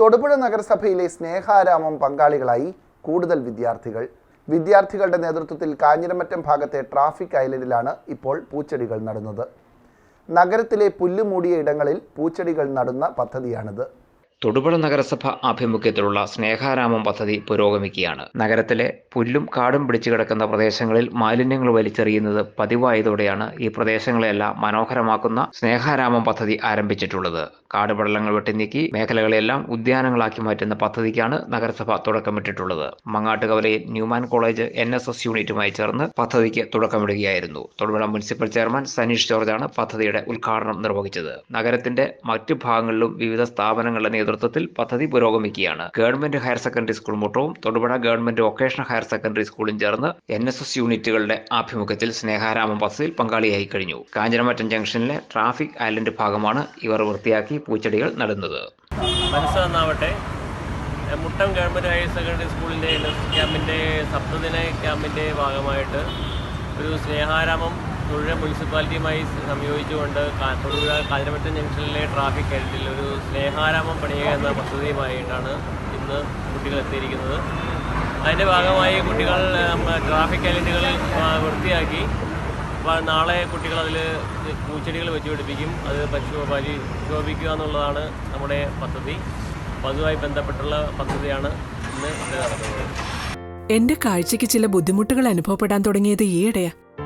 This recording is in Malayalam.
തൊടുപുഴ നഗരസഭയിലെ സ്നേഹാരാമം പങ്കാളികളായി കൂടുതൽ വിദ്യാർത്ഥികൾ. വിദ്യാർത്ഥികളുടെ നേതൃത്വത്തിൽ കാഞ്ഞിരമറ്റം ഭാഗത്തെ ട്രാഫിക് ഐലൻഡിലാണ് ഇപ്പോൾ പൂച്ചെടികൾ നടുന്നത്. നഗരത്തിലെ പുല്ലുമൂടിയ ഇടങ്ങളിൽ പൂച്ചെടികൾ നടുന്ന പദ്ധതിയാണിത്. തൊടുപുഴ നഗരസഭ ആഭിമുഖ്യത്തിലുള്ള സ്നേഹാരാമം പദ്ധതി പുരോഗമിക്കുകയാണ്. നഗരത്തിലെ പുല്ലും കാടും പിടിച്ചു കിടക്കുന്ന പ്രദേശങ്ങളിൽ മാലിന്യങ്ങൾ വലിച്ചെറിയുന്നത് പതിവായതോടെയാണ് ഈ പ്രദേശങ്ങളെല്ലാം മനോഹരമാക്കുന്ന സ്നേഹാരാമം പദ്ധതി ആരംഭിച്ചിട്ടുള്ളത്. കാടുപടലങ്ങൾ വെട്ടിനീക്കി മേഖലകളെല്ലാം ഉദ്യാനങ്ങളാക്കി മാറ്റുന്ന പദ്ധതിക്കാണ് നഗരസഭ തുടക്കമിട്ടിട്ടുള്ളത്. മങ്ങാട്ടുകവലയിൽ Newman college N S S യൂണിറ്റുമായി ചേർന്ന് പദ്ധതിക്ക് തുടക്കമിടുകയായിരുന്നു. തൊടുപുഴ മുനിസിപ്പൽ ചെയർമാൻ സനീഷ് ജോർജാണ് പദ്ധതിയുടെ ഉദ്ഘാടനം നിർവഹിച്ചത്. നഗരത്തിന്റെ മറ്റു ഭാഗങ്ങളിലും വിവിധ സ്ഥാപനങ്ങളുടെ നേതൃത്വത്തിൽ പദ്ധതി പുരോഗമിക്കുകയാണ്. Government higher secondary school മുട്ടവും Thodupuzha government vocational higher secondary സ്കൂളും ചേർന്ന് എൻ എസ് എസ് യൂണിറ്റുകളുടെ ആഭിമുഖ്യത്തിൽ സ്നേഹാരാമം പദ്ധതിയിൽ പങ്കാളിയായി കഴിഞ്ഞു. കാഞ്ചനമറ്റം ജംഗ്ഷനിലെ ട്രാഫിക് ഐലൻഡ് ഭാഗമാണ് ഇവർ വൃത്തിയാക്കി പൂച്ചെടികൾ നടുന്നത്. മുട്ടം ഗവൺമെന്റ് ഹയർ സെക്കൻഡറി സ്കൂളിന്റെ ക്യാമ്പിന്റെ സപ്തദിന ക്യാമ്പിന്റെ ഭാഗമായിട്ട് ഒരു സ്നേഹാരാമം തൊഴിൽ മുനിസിപ്പാലിറ്റിയുമായി സംയോജിച്ചുകൊണ്ട് തൊടുപുഴ കാഞ്ഞിരമറ്റം ജംഗ്ഷനിലെ ട്രാഫിക് ഐലൻഡിൽ ഒരു സ്നേഹാരാമം പണിയുക എന്ന പദ്ധതിയുമായിട്ടാണ് ഇന്ന് കുട്ടികൾ എത്തിയിരിക്കുന്നത്. അതിന്റെ ഭാഗമായി കുട്ടികൾ ട്രാഫിക് ഐലൻഡുകൾ വൃത്തിയാക്കി. നാളെ കുട്ടികൾ അതിൽ പൂച്ചെടികൾ വെച്ച് പിടിപ്പിക്കും. അത് പരിശോ പരിശോഭിക്കുക എന്നുള്ളതാണ് നമ്മുടെ പദ്ധതി. അപ്പോൾ അതുമായി ബന്ധപ്പെട്ടുള്ള പദ്ധതിയാണ് ഇന്ന് നടക്കുന്നത്. എന്റെ കാഴ്ചയ്ക്ക് ചില ബുദ്ധിമുട്ടുകൾ അനുഭവപ്പെടാൻ തുടങ്ങിയത് ഈയിടെയാ.